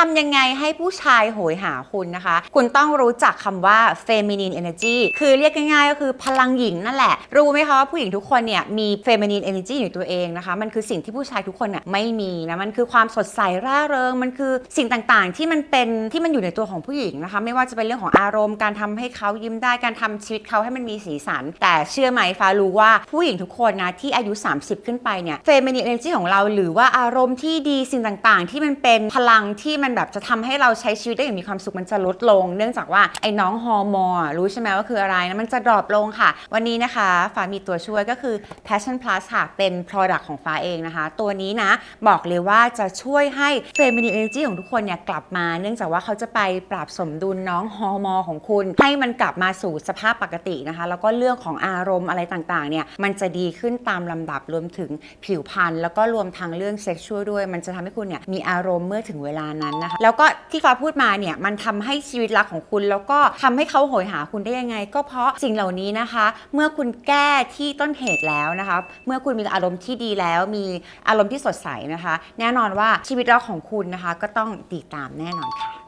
ทำยังไงให้ผู้ชายโหยหาคุณนะคะ คุณต้องรู้จักคำว่า feminine energy คือเรียกง่ายๆก็คือพลังหญิงนั่นแหละ รู้ไหมคะว่าผู้หญิงทุกคนเนี่ยมี feminine energy อยู่ตัวเองนะคะ มันคือสิ่งที่ผู้ชายทุกคนน่ะไม่มีนะ มันคือความสดใสร่าเริง มันคือสิ่งต่างๆ ที่มันเป็นที่มันอยู่ในตัวของผู้หญิงนะคะ ไม่ว่าจะเป็นเรื่องของอารมณ์ การทำให้เขายิ้มได้ การทำชีวิตเขาให้มันมีสีสัน แต่เชื่อไหมฟ้ารู้ว่าผู้หญิงทุกคนนะที่อายุ 30 ขึ้นไปเนี่ย feminine energy ของเราหรือว่าอารมณ์ที่ดีสิ่งต่างๆ ที่มันเป็นพลังที่มันแบบจะทำให้เราใช้ชีวิตได้อย่างมีความสุขมันจะลดลง เนื่องจากว่าไอ้น้องฮอร์โมนรู้ใช่ไหมว่าคืออะไรนะมันจะดรอปลงค่ะ วันนี้นะคะฟ้ามีตัวช่วยก็คือ passion plus ค่ะ เป็น product ของฟ้าเองนะคะ ตัวนี้นะ บอกเลยว่าจะช่วยให้ feminine energy ของทุกคนเนี่ยกลับมา เนื่องจากว่าเขาจะไปปรับสมดุลน้องฮอร์โมนของคุณ ให้มันกลับมาสู่สภาพปกตินะคะ แล้วก็เรื่องของอารมณ์อะไรต่างๆเนี่ยมันจะดีขึ้นตามลำดับรวมถึงผิวพรรณแล้วก็รวมทางเรื่องเซ็กชวลด้วย มันจะทำให้คุณเนี่ยมีอารมณ์เมื่อถึงเวลานั้นนะคะ แล้วก็ที่ฟ้าพูดมาเนี่ยมันทำให้ชีวิตรักของคุณ แล้วก็ทำให้เขาโหยหาคุณได้ยังไง ก็เพราะสิ่งเหล่านี้นะคะ เมื่อคุณแก้ที่ต้นเหตุแล้วนะคะ เมื่อคุณมีอารมณ์ที่ดีแล้ว มีอารมณ์ที่สดใสนะคะ แน่นอนว่าชีวิตรักของคุณนะคะ ก็ต้องดีตามแน่นอนค่ะ